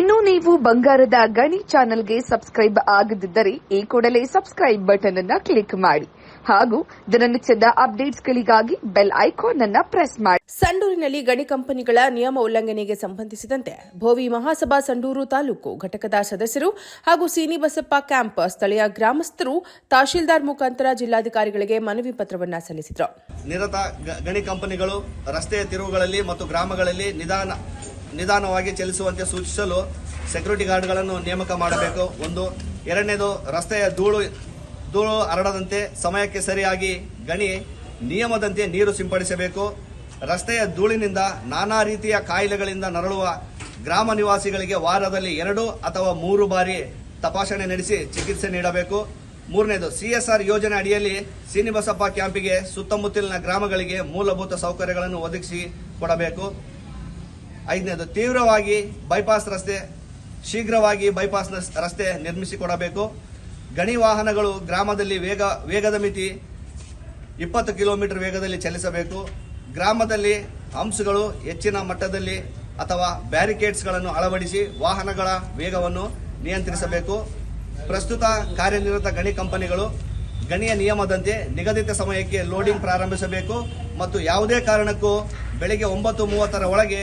ಇನ್ನು ನೀವು ಬಂಗಾರದ ಗಣಿ ಚಾನೆಲ್ಗೆ ಸಬ್ಸ್ಕ್ರೈಬ್ ಆಗದಿದ್ದರೆ ಈ ಕೂಡಲೇ ಸಬ್ಸ್ಕ್ರೈಬ್ ಬಟನ್ ಅನ್ನ ಕ್ಲಿಕ್ ಮಾಡಿ ಹಾಗೂ ದಿನನಿತ್ಯದ ಅಪ್ಡೇಟ್ಸ್ಗಳಿಗಾಗಿ ಬೆಲ್ ಐಕಾನ್ ಅನ್ನ ಪ್ರೆಸ್ ಮಾಡಿ. ಸಂಡೂರಿನಲ್ಲಿ ಗಣಿ ಕಂಪನಿಗಳ ನಿಯಮ ಉಲ್ಲಂಘನೆಗೆ ಸಂಬಂಧಿಸಿದಂತೆ ಭೋವಿ ಮಹಾಸಭಾ ಸಂಡೂರು ತಾಲೂಕು ಘಟಕದ ಸದಸ್ಯರು ಹಾಗೂ ಸೀನಿಬಸಪ್ಪ ಕ್ಯಾಂಪ್ ಸ್ಥಳೀಯ ಗ್ರಾಮಸ್ಥರು ತಹಶೀಲ್ದಾರ್ ಮುಖಾಂತರ ಜಿಲ್ಲಾಧಿಕಾರಿಗಳಿಗೆ ಮನವಿ ಪತ್ರವನ್ನ ಸಲ್ಲಿಸಿದರು. ನಿರತ ಗಣಿ ಕಂಪನಿಗಳು ರಸ್ತೆಯ ತಿರುವುಗಳಲ್ಲಿ ಮತ್ತು ಗ್ರಾಮಗಳಲ್ಲಿ ನಿಧಾನ ನಿಧಾನವಾಗಿ ಚಲಿಸುವಂತೆ ಸೂಚಿಸಲು ಸೆಕ್ಯೂರಿಟಿ ಗಾರ್ಡ್ಗಳನ್ನು ನೇಮಕ ಮಾಡಬೇಕು. ಒಂದು, ಎರಡನೇದು, ರಸ್ತೆಯ ಧೂಳು ಧೂಳು ಹರಡದಂತೆ ಸಮಯಕ್ಕೆ ಸರಿಯಾಗಿ ಗಣಿ ನಿಯಮದಂತೆ ನೀರು ಸಿಂಪಡಿಸಬೇಕು. ರಸ್ತೆಯ ಧೂಳಿನಿಂದ ನಾನಾ ರೀತಿಯ ಕಾಯಿಲೆಗಳಿಂದ ನರಳುವ ಗ್ರಾಮ ನಿವಾಸಿಗಳಿಗೆ ವಾರದಲ್ಲಿ ಎರಡು ಅಥವಾ ಮೂರು ಬಾರಿ ತಪಾಸಣೆ ನಡೆಸಿ ಚಿಕಿತ್ಸೆ ನೀಡಬೇಕು. ಮೂರನೇದು ಸಿಎಸ್ಆರ್ ಯೋಜನೆ ಅಡಿಯಲ್ಲಿ ಶ್ರೀನಿವಾಸಪ್ಪ ಕ್ಯಾಂಪಿಗೆ ಸುತ್ತಮುತ್ತಲಿನ ಗ್ರಾಮಗಳಿಗೆ ಮೂಲಭೂತ ಸೌಕರ್ಯಗಳನ್ನು ಒದಗಿಸಿ ಕೊಡಬೇಕು. ಐದನೇದು, ತೀವ್ರವಾಗಿ ಬೈಪಾಸ್ ರಸ್ತೆ, ಶೀಘ್ರವಾಗಿ ಬೈಪಾಸ್ ರಸ್ತೆ ನಿರ್ಮಿಸಿಕೊಡಬೇಕು. ಗಣಿ ವಾಹನಗಳು ಗ್ರಾಮದಲ್ಲಿ ವೇಗ, ವೇಗದ ಮಿತಿ ಇಪ್ಪತ್ತು ಕಿಲೋಮೀಟರ್ ವೇಗದಲ್ಲಿ ಚಲಿಸಬೇಕು. ಗ್ರಾಮದಲ್ಲಿ ಹಂಪ್ಸ್ಗಳು ಹೆಚ್ಚಿನ ಮಟ್ಟದಲ್ಲಿ ಅಥವಾ ಬ್ಯಾರಿಕೇಡ್ಸ್ಗಳನ್ನು ಅಳವಡಿಸಿ ವಾಹನಗಳ ವೇಗವನ್ನು ನಿಯಂತ್ರಿಸಬೇಕು. ಪ್ರಸ್ತುತ ಕಾರ್ಯನಿರತ ಗಣಿ ಕಂಪನಿಗಳು ಗಣಿಯ ನಿಯಮದಂತೆ ನಿಗದಿತ ಸಮಯಕ್ಕೆ ಲೋಡಿಂಗ್ ಪ್ರಾರಂಭಿಸಬೇಕು ಮತ್ತು ಯಾವುದೇ ಕಾರಣಕ್ಕೂ ಬೆಳಗ್ಗೆ ಒಂಬತ್ತು ಮೂವತ್ತರ ಒಳಗೆ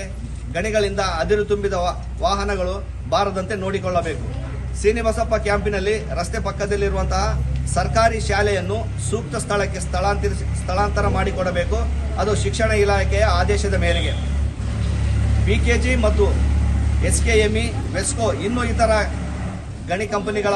ಗಣಿಗಳಿಂದ ಅದಿರು ತುಂಬಿದ ವಾಹನಗಳು ಬಾರದಂತೆ ನೋಡಿಕೊಳ್ಳಬೇಕು. ಶ್ರೀನಿವಾಸಪ್ಪ ಕ್ಯಾಂಪಿನಲ್ಲಿ ರಸ್ತೆ ಪಕ್ಕದಲ್ಲಿರುವಂತಹ ಸರ್ಕಾರಿ ಶಾಲೆಯನ್ನು ಸೂಕ್ತ ಸ್ಥಳಕ್ಕೆ ಸ್ಥಳಾಂತರಿಸಿ, ಸ್ಥಳಾಂತರ ಮಾಡಿಕೊಡಬೇಕು. ಅದು ಶಿಕ್ಷಣ ಇಲಾಖೆಯ ಆದೇಶದ ಮೇರೆಗೆ. ಬಿಕೆಜಿ ಮತ್ತು ಎಸ್ಕೆಎಂಇ ವೆಸ್ಕೋ ಇನ್ನೂ ಇತರ ಗಣಿ ಕಂಪನಿಗಳ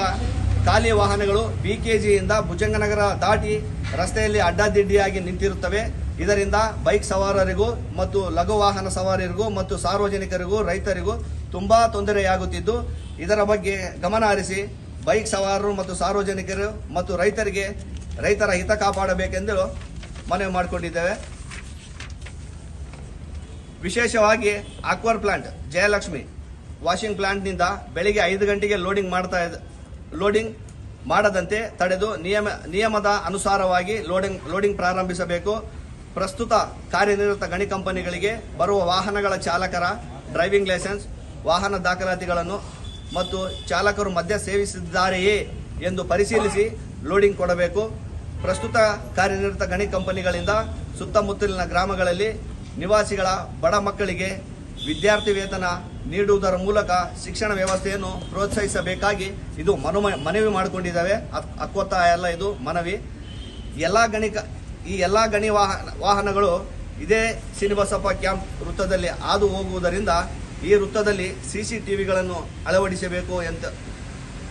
ಖಾಲಿ ವಾಹನಗಳು ಬಿಕೆಜಿಯಿಂದ ಭುಜಂಗನಗರ ದಾಟಿ ರಸ್ತೆಯಲ್ಲಿ ಅಡ್ಡಾದಿಡ್ಡಿಯಾಗಿ ನಿಂತಿರುತ್ತವೆ. ಇದರಿಂದ ಬೈಕ್ ಸವಾರರಿಗೂ ಮತ್ತು ಲಘು ವಾಹನ ಸವಾರರಿಗೂ ಮತ್ತು ಸಾರ್ವಜನಿಕರಿಗೂ, ರೈತರಿಗೂ ತುಂಬಾ ತೊಂದರೆಯಾಗುತ್ತಿದ್ದು, ಇದರ ಬಗ್ಗೆ ಗಮನ ಹರಿಸಿ ಬೈಕ್ ಸವಾರರು ಮತ್ತು ಸಾರ್ವಜನಿಕರು ಮತ್ತು ರೈತರಿಗೆ ರೈತರ ಹಿತ ಕಾಪಾಡಬೇಕೆಂದು ಮನವಿ ಮಾಡಿಕೊಂಡಿದ್ದೇವೆ. ವಿಶೇಷವಾಗಿ ಆಕ್ವರ್ ಪ್ಲಾಂಟ್, ಜಯಲಕ್ಷ್ಮಿ ವಾಷಿಂಗ್ ಪ್ಲಾಂಟ್ನಿಂದ ಬೆಳಿಗ್ಗೆ ಐದು ಗಂಟೆಗೆ ಲೋಡಿಂಗ್ ಮಾಡ್ತಾ ಇದ್ದ ಲೋಡಿಂಗ್ ಮಾಡದಂತೆ ತಡೆದು ನಿಯಮ, ನಿಯಮದ ಅನುಸಾರವಾಗಿ ಲೋಡಿಂಗ್ ಲೋಡಿಂಗ್ ಪ್ರಾರಂಭಿಸಬೇಕು. ಪ್ರಸ್ತುತ ಕಾರ್ಯನಿರತ ಗಣಿ ಕಂಪನಿಗಳಿಗೆ ಬರುವ ವಾಹನಗಳ ಚಾಲಕರ ಡ್ರೈವಿಂಗ್ ಲೈಸೆನ್ಸ್, ವಾಹನ ದಾಖಲಾತಿಗಳನ್ನು ಮತ್ತು ಚಾಲಕರು ಮದ್ಯ ಸೇವಿಸಿದ್ದಾರೆಯೇ ಎಂದು ಪರಿಶೀಲಿಸಿ ಲೋಡಿಂಗ್ ಕೊಡಬೇಕು. ಪ್ರಸ್ತುತ ಕಾರ್ಯನಿರತ ಗಣಿ ಕಂಪನಿಗಳಿಂದ ಸುತ್ತಮುತ್ತಲಿನ ಗ್ರಾಮಗಳಲ್ಲಿ ನಿವಾಸಿಗಳ ಬಡ ಮಕ್ಕಳಿಗೆ ವಿದ್ಯಾರ್ಥಿ ವೇತನ ನೀಡುವುದರ ಮೂಲಕ ಶಿಕ್ಷಣ ವ್ಯವಸ್ಥೆಯನ್ನು ಪ್ರೋತ್ಸಾಹಿಸಬೇಕಾಗಿ ಇದು ಮನು ಮನವಿ ಮಾಡಿಕೊಂಡಿದ್ದಾವೆ. ಅಕ್- ಅಕ್ಕೊತ್ತಾಯ ಅಲ್ಲ ಇದು ಮನವಿ. ಎಲ್ಲ ಗಣಿಕ ಈ ಎಲ್ಲ ಗಣಿ ವಾಹನ, ವಾಹನಗಳು ಇದೇ ಶ್ರೀನಿವಾಸಪ್ಪ ಕ್ಯಾಂಪ್ ವೃತ್ತದಲ್ಲಿ ಹಾದು ಹೋಗುವುದರಿಂದ ಈ ವೃತ್ತದಲ್ಲಿ ಸಿಸಿ ಟಿವಿಗಳನ್ನು ಅಳವಡಿಸಬೇಕು ಅಂತ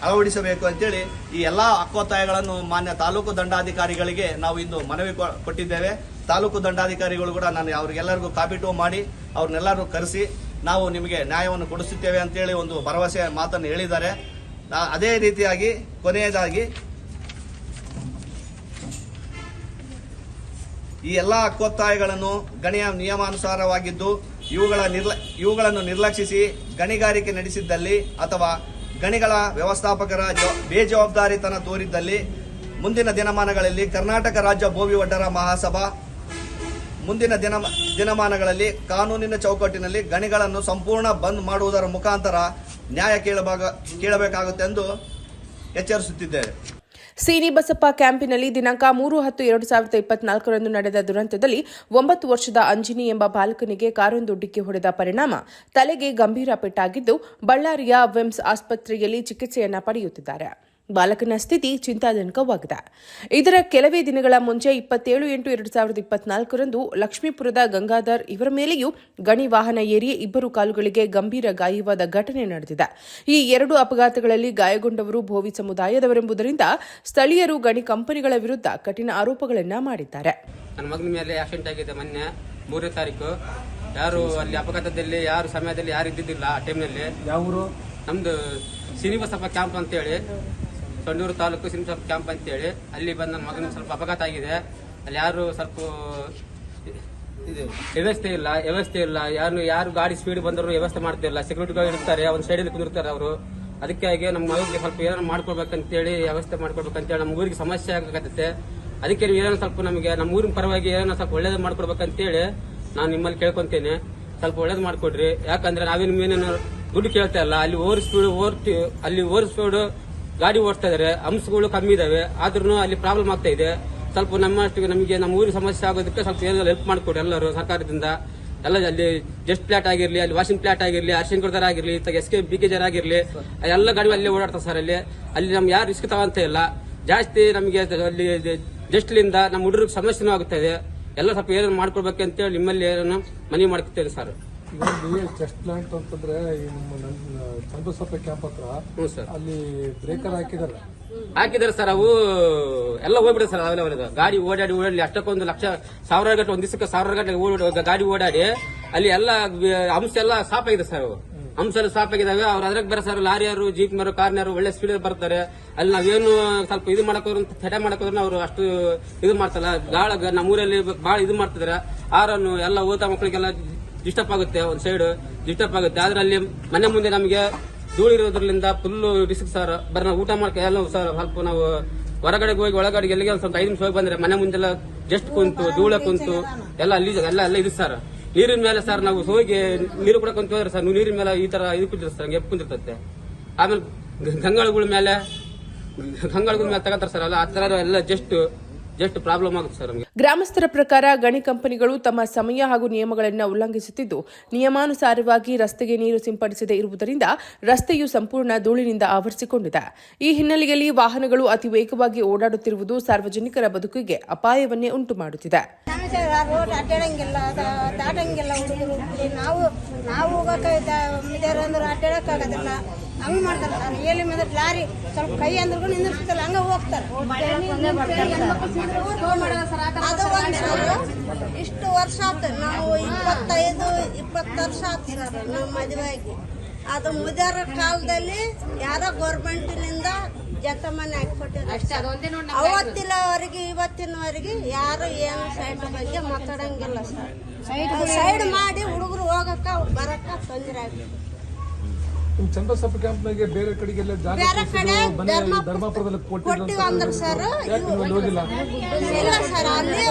ಅಳವಡಿಸಬೇಕು ಅಂತೇಳಿ ಈ ಎಲ್ಲ ಹಕ್ಕೊತ್ತಾಯಗಳನ್ನು ಮಾನ್ಯ ತಾಲೂಕು ದಂಡಾಧಿಕಾರಿಗಳಿಗೆ ನಾವು ಇಂದು ಮನವಿ ಕೊಟ್ಟಿದ್ದೇವೆ. ತಾಲೂಕು ದಂಡಾಧಿಕಾರಿಗಳು ಕೂಡ ನಾನು ಅವ್ರಿಗೆಲ್ಲರಿಗೂ ಕಾಪಿ ಟೂ ಮಾಡಿ ಅವ್ರನ್ನೆಲ್ಲರೂ ಕರೆಸಿ ನಾವು ನಿಮಗೆ ನ್ಯಾಯವನ್ನು ಕೊಡಿಸುತ್ತೇವೆ ಅಂತೇಳಿ ಒಂದು ಭರವಸೆ ಮಾತನ್ನು ಹೇಳಿದ್ದಾರೆ. ಅದೇ ರೀತಿಯಾಗಿ ಕೊನೆಯದಾಗಿ ಈ ಎಲ್ಲ ಹಕ್ಕೊತ್ತಾಯಗಳನ್ನು ಗಣಿಯ ನಿಯಮಾನುಸಾರವಾಗಿದ್ದು, ಇವುಗಳ ನಿರ್ಲ, ಇವುಗಳನ್ನು ನಿರ್ಲಕ್ಷಿಸಿ ಗಣಿಗಾರಿಕೆ ನಡೆಸಿದ್ದಲ್ಲಿ ಅಥವಾ ಗಣಿಗಳ ವ್ಯವಸ್ಥಾಪಕರ ಜವ- ಬೇಜವಾಬ್ದಾರಿತನ ತೋರಿದ್ದಲ್ಲಿ ಮುಂದಿನ ದಿನಮಾನಗಳಲ್ಲಿ ಕರ್ನಾಟಕ ರಾಜ್ಯ ಭೋವಿ ಒಡ್ಡರ ಮಹಾಸಭಾ ಮುಂದಿನ ದಿನ ದಿನಮಾನಗಳಲ್ಲಿ ಕಾನೂನಿನ ಚೌಕಟ್ಟಿನಲ್ಲಿ ಗಣಿಗಳನ್ನು ಸಂಪೂರ್ಣ ಬಂದ್ ಮಾಡುವುದರ ಮುಖಾಂತರ ನ್ಯಾಯ ಕೇಳಬಾಗ ಕೇಳಬೇಕಾಗುತ್ತೆ ಎಂದು ಎಚ್ಚರಿಸುತ್ತಿದ್ದೇವೆ. ಬಸಪ್ಪ ಕ್ಯಾಂಪಿನಲ್ಲಿ ದಿನಾಂಕ ಮೂರು ಹತ್ತು ಎರಡು ಸಾವಿರದ ಇಪ್ಪತ್ನಾಲ್ಕರಂದು ನಡೆದ ದುರಂತದಲ್ಲಿ ಒಂಬತ್ತು ವರ್ಷದ ಅಂಜಿನಿ ಎಂಬ ಬಾಲಕನಿಗೆ ಕಾರೊಂದು ಡಿಕ್ಕಿ ಹೊಡೆದ ಪರಿಣಾಮ. ತಲೆಗೆ ಗಂಭೀರ ಪೆಟ್ಟಾಗಿದ್ದು ಬಳ್ಳಾರಿಯ ವಿಮ್ಸ್ ಆಸ್ಪತ್ರೆಯಲ್ಲಿ ಚಿಕಿತ್ಸೆಯನ್ನ ಪಡೆಯುತ್ತಿದ್ದಾರೆ. ಬಾಲಕನ ಸ್ಥಿತಿ ಚಿಂತಾಜನಕವಾಗಿದೆ. ಇದರ ಕೆಲವೇ ದಿನಗಳ ಮುಂಚೆ ಇಪ್ಪತ್ತೇಳು ಎಂಟು ಎರಡು ಸಾವಿರದ ಇಪ್ಪತ್ನಾಲ್ಕರಂದು ಲಕ್ಷ್ಮೀಪುರದ ಗಂಗಾಧರ್ ಇವರ ಮೇಲೆಯೂ ಗಣಿ ವಾಹನ ಏರಿ ಇಬ್ಬರು ಕಾಲುಗಳಿಗೆ ಗಂಭೀರ ಗಾಯವಾದ ಘಟನೆ ನಡೆದಿದೆ. ಈ ಎರಡು ಅಪಘಾತಗಳಲ್ಲಿ ಗಾಯಗೊಂಡವರು ಭೋವಿ ಸಮುದಾಯದವರೆಂಬುದರಿಂದ ಸ್ಥಳೀಯರು ಗಣಿ ಕಂಪನಿಗಳ ವಿರುದ್ಧ ಕಠಿಣ ಆರೋಪಗಳನ್ನು ಮಾಡಿದ್ದಾರೆ. ನನ್ನ ಮಗನ ಮೇಲೆ ಆಕ್ಸಿಡೆಂಟ್ ಆಗಿದೆ ಮೊನ್ನೆ ಮೂರನೇ ತಾರೀಕು. ಯಾರು ಅಲ್ಲಿ ಅಪಘಾತದಲ್ಲಿ ಯಾರು ಸಮಯದಲ್ಲಿ ಯಾರು ಇದ್ದಿದ್ದಿಲ್ಲ ಆ ಟೈಮ್ನಲ್ಲಿ ನಮ್ದು ಶ್ರೀನಿವಾಸಪ್ಪ ಕ್ಯಾಂಪ್ ಅಂತೇಳಿ. ಸೊಂಡೂರು ತಾಲೂಕು ಸಿಂಸಪ್ ಕ್ಯಾಂಪ್ ಅಂತೇಳಿ. ಅಲ್ಲಿ ಬಂದು ನನ್ನ ಮಗನ ಸ್ವಲ್ಪ ಅಪಘಾತ ಆಗಿದೆ. ಅಲ್ಲಿ ಯಾರು ಸ್ವಲ್ಪ ಇದು ವ್ಯವಸ್ಥೆ ಇಲ್ಲ ವ್ಯವಸ್ಥೆ ಇಲ್ಲ. ಯಾರು ಯಾರು ಗಾಡಿ ಸ್ಪೀಡ್ ಬಂದರೂ ವ್ಯವಸ್ಥೆ ಮಾಡ್ತಿಲ್ಲ ಸೆಕ್ಯೂರಿಟಿ ಇರ್ತಾರೆ ಒಂದು ಸೈಡಲ್ಲಿ ಕುಂದಿರ್ತಾರೆ ಅವರು. ಅದಕ್ಕಾಗಿ ನಮ್ಮ ಮಗುಗೆ ಸ್ವಲ್ಪ ಏನಾರು ಮಾಡ್ಕೊಡ್ಬೇಕಂತೇಳಿ ವ್ಯವಸ್ಥೆ ಮಾಡ್ಕೊಳ್ಬೇಕಂತೇಳಿ ನಮ್ಮ ಊರಿಗೆ ಸಮಸ್ಯೆ ಆಗತ್ತೆ ಅದಕ್ಕೆ ನೀವು ಏನೋ ಸ್ವಲ್ಪ ನಮಗೆ ನಮ್ಮ ಊರಿನ ಪರವಾಗಿ ಏನೋ ಸ್ವಲ್ಪ ಒಳ್ಳೇದು ಮಾಡ್ಕೊಡ್ಬೇಕಂತೇಳಿ ನಾನು ನಿಮ್ಮಲ್ಲಿ ಕೇಳ್ಕೊತೇನೆ. ಸ್ವಲ್ಪ ಒಳ್ಳೇದು ಮಾಡಿಕೊಡ್ರಿ. ಯಾಕಂದ್ರೆ ನಾವೇನು ಏನೇನು ದುಡ್ಡು ಕೇಳ್ತಾ ಇಲ್ಲ. ಅಲ್ಲಿ ಓವರ್ ಸ್ಪೀಡ್ ಓವರ್ ಅಲ್ಲಿ ಓವರ್ ಗಾಡಿ ಓಡಿಸ್ತಾ ಇದಾರೆ, ಅಂಶಗಳು ಕಮ್ಮಿ ಇದಾವೆ ಆದ್ರೂ ಅಲ್ಲಿ ಪ್ರಾಬ್ಲಮ್ ಆಗ್ತಾ ಇದೆ. ಸ್ವಲ್ಪ ನಮ್ಮಷ್ಟು ನಮಗೆ ನಮ್ಮ ಊರಿಗೆ ಸಮಸ್ಯೆ ಆಗೋದಕ್ಕೆ ಸ್ವಲ್ಪ ಏನಾದ್ರು ಹೆಲ್ಪ್ ಮಾಡಿಕೊಡಿ ಎಲ್ಲರೂ ಸರ್ಕಾರದಿಂದ. ಎಲ್ಲ ಅಲ್ಲಿ ಜಸ್ಟ್ ಪ್ಲಾಟ್ ಆಗಿರ್ಲಿ, ಅಲ್ಲಿ ವಾಷಿಂಗ್ ಪ್ಲಾಟ್ ಆಗಿರ್ಲಿ ಅರ್ಶಿನ್ ಕೊಡ್ತಾರ ಆಗಿರ್ಲಿ ಎಸ್ ಕೆ ಬಿ ಕೆ ಜರ್ ಆಗಿರ್ಲಿ, ಎಲ್ಲ ಗಾಡಿ ಅಲ್ಲಿ ಓಡಾಡ್ತಾರೆ ಸರ್ ಅಲ್ಲಿ. ಅಲ್ಲಿ ನಮ್ಗೆ ಯಾರು ರಿಸ್ಕ್ ತಗೊಂತ ಇಲ್ಲ. ಜಾಸ್ತಿ ನಮಗೆ ಅಲ್ಲಿ ಜಸ್ಟ್ಲಿಂದ ನಮ್ಮ ಹುಡುಗರಿಗೆ ಸಮಸ್ಯೆನೂ ಆಗುತ್ತದೆ ಎಲ್ಲ ಸ್ವಲ್ಪ ಏನಾದ್ರು ಮಾಡ್ಕೊಡ್ಬೇಕು ಅಂತೇಳಿ ನಿಮ್ಮಲ್ಲಿ ಏನೋ ಮನವಿ ಮಾಡ್ಕೊತೇವೆ ಸರ್ ಇಲ್ಲಿ ಚೆಸ್ಟ್ ಪ್ಲಾಂಟ್ ಅಂತಂದ್ರೆ ಈ ನಮ್ಮ ನನ್ನ ಚಂದ್ರಸಪ್ಪ ಕ್ಯಾಂಪ್ ಹತ್ರ ಹ್ಞೂ ಸರ್. ಅಲ್ಲಿ ಬ್ರೇಕರ್ ಹಾಕಿದಾರೆ ಹಾಕಿದ್ದಾರೆ ಸರ್ ಅವು ಎಲ್ಲ ಹೋಗ್ಬಿಡುತ್ತೆ ಸರ್ ಅವೆಲ್ಲ ಅವರದು ಗಾಡಿ ಓಡಾಡಿ ಓಡಾಡಿ ಅಷ್ಟಕ್ಕೊಂದು ಲಕ್ಷ ಸಾವಿರ ಗಟ್ಟಲೆ ಒಂದ್ ದಿವಸಕ್ಕೆ ಸಾವಿರ ಗಟ್ಟಲೆ ಓಡ್- ಗಾಡಿ ಓಡಾಡಿ ಅಲ್ಲಿ ಎಲ್ಲ ಅಂಶ ಎಲ್ಲ ಸಾಫ್ ಆಗಿದೆ ಸರ್ ಅವು. ಅಂಶ ಎಲ್ಲ ಸಾಪ್ ಆಗಿದಾವೆ ಅವ್ರು ಅದ್ರಾಗ ಬೇರೆ ಸರ್ ಲಾರಿಯರು ಜೀಪ್ ಮರು ಕಾರ್ನರು ಒಳ್ಳೆ ಸ್ಪೀಡ್ ಬರ್ತಾರೆ. ಅಲ್ಲಿ ನಾವೇನು ಸ್ವಲ್ಪ ಇದು ಮಾಡಕ್ ಹೋದ್ರೆ ತಡೆ ಮಾಡಕೋದ್ರು ಅವ್ರು ಅಷ್ಟು ಇದು ಮಾಡ್ತಲ್ಲ ಗಾಳ ನಮ್ಮೂರಲ್ಲಿ ಭಾಳ ಇದು ಮಾಡ್ತಿದಾರೆ. ಆರನ್ನು ಎಲ್ಲ ಓದ ಮಕ್ಕಳಿಗೆಲ್ಲ ಡಿಸ್ಟರ್ಬ್ ಆಗುತ್ತೆ ಒಂದ್ ಸೈಡ್ ಡಿಸ್ಟರ್ಬ್ ಆಗುತ್ತೆ. ಆದ್ರೆ ಅಲ್ಲಿ ಮನೆ ಮುಂದೆ ನಮಗೆ ಧೂಳು ಇರೋದ್ರಿಂದ ಫುಲ್ ರಿಸ್ಕ್ ಸರ್ ಬರ ಊಟ ಮಾಡ್ಕೊ ಎಲ್ಲ ಸರ್ ಸ್ವಲ್ಪ ನಾವು ಹೊರಗಡೆ ಹೋಗಿ ಒಳಗಡೆ ಎಲ್ಲಿಗೆ ಒಂದ್ ಸ್ವಲ್ಪ ಐದು ನಿಮಿಷ ಹೋಗಿ ಬಂದ್ರೆ ಮನೆ ಮುಂದೆಲ್ಲ ಜಸ್ಟ್ ಕುಂತು, ಧೂಳ ಕುಂತು, ಎಲ್ಲ ಅಲ್ಲಿ ಎಲ್ಲ ಎಲ್ಲ ಇದು ಸರ್ ನೀರಿನ ಮೇಲೆ ಸರ್ ನಾವು ಹೋಗಿ ನೀರು ಕೂಡ ಹೋದ್ರೆ ಸರ್ ನೀರಿನ ಮೇಲೆ ಈ ತರ ಇದು ಕುಂತಿರ್ತದೆ ಸರ್ ಎಪ್ಪು ಕುಂತಿರ್ತದೆ ಆಮೇಲೆ ಗಂಗಾಳಗಳ ಮೇಲೆ ಗಂಗಾಳಗಳ ಮೇಲೆ ತಗೋತಾರೆ ಸರ್ ಅಲ್ಲ ಆ ತರ ಎಲ್ಲ ಜಸ್ಟ್ ಜಸ್ಟ್ ಪ್ರಾಬ್ಲಮ್ ಆಗುತ್ತೆ ಸರ್ ನಮಗೆ. ಗ್ರಾಮಸ್ಥರ ಪ್ರಕಾರ ಗಣಿ ಕಂಪನಿಗಳು ತಮ್ಮ ಸಮಯ ಹಾಗೂ ನಿಯಮಗಳನ್ನು ಉಲ್ಲಂಘಿಸುತ್ತಿದ್ದು ನಿಯಮಾನುಸಾರವಾಗಿ ರಸ್ತೆಗೆ ನೀರು ಸಿಂಪಡಿಸದೇ ಇರುವುದರಿಂದ ರಸ್ತೆಯು ಸಂಪೂರ್ಣ ಧೂಳಿನಿಂದ ಆವರಿಸಿಕೊಂಡಿದೆ. ಈ ಹಿನ್ನೆಲೆಯಲ್ಲಿ ವಾಹನಗಳು ಅತಿ ವೇಗವಾಗಿ ಓಡಾಡುತ್ತಿರುವುದು ಸಾರ್ವಜನಿಕರ ಬದುಕಿಗೆ ಅಪಾಯವನ್ನೇ ಉಂಟು ಮಾಡುತ್ತಿದೆ. ನಾವು ನಾವು ಹಂಗ್ ಮಾಡ್ತಾರೆ ನಾನು ಲಾರಿ ಸ್ವಲ್ಪ ಕೈ ಅಂದ್ರೂ ನಿಂದಿರ್ತಿಲ್ಲ ಹಂಗ ಹೋಗ್ತಾರೆ. ಅದು ಒಂದು ಇಷ್ಟು ವರ್ಷ ಆಯ್ತು ನಾವು ಇಪ್ಪತ್ತೈದು ಇಪ್ಪತ್ತು ವರ್ಷ ಆತು ಸರ್ ನಮ್ಮ ಮದುವೆಯಾಗಿ ಅದು ಮುದಿಯರ ಕಾಲದಲ್ಲಿ ಯಾರೋ ಗೌರ್ಮೆಂಟಿನಿಂದ ಜತಮಾನ ಹಾಕಿಕೊಟ್ಟಿದ್ರು ಅವತ್ತಿನವರೆಗೆ ಇವತ್ತಿನವರೆಗೆ ಯಾರು ಏನು ಸೈಡ್ ಬಗ್ಗೆ ಮಾತಾಡಂಗಿಲ್ಲ ಸರ್. ಸೈಡ್ ಮಾಡಿ ಹುಡುಗರು ಹೋಗಕ್ಕ ಬರಕ್ಕ ತೊಂದರೆ ಆಗ್ತದೆ. ನಿಮ್ ಚಂದ್ರಸಪ್ಪ ಕ್ಯಾಂಪ್ನಾಗೆ ಬೇರೆ ಕಡೆಗೆಲ್ಲ ಜಾಗ ಬೇರೆ ಕಡೆ ಧರ್ಮಪುರದಲ್ಲಿ ಕೊಟ್ಟಿವಿ ಅಂದ್ರೆ ಸರ್ ಹೋಗಿಲ್ಲ? ಇಲ್ಲ ಸರ್ ಅಲ್ಲಿ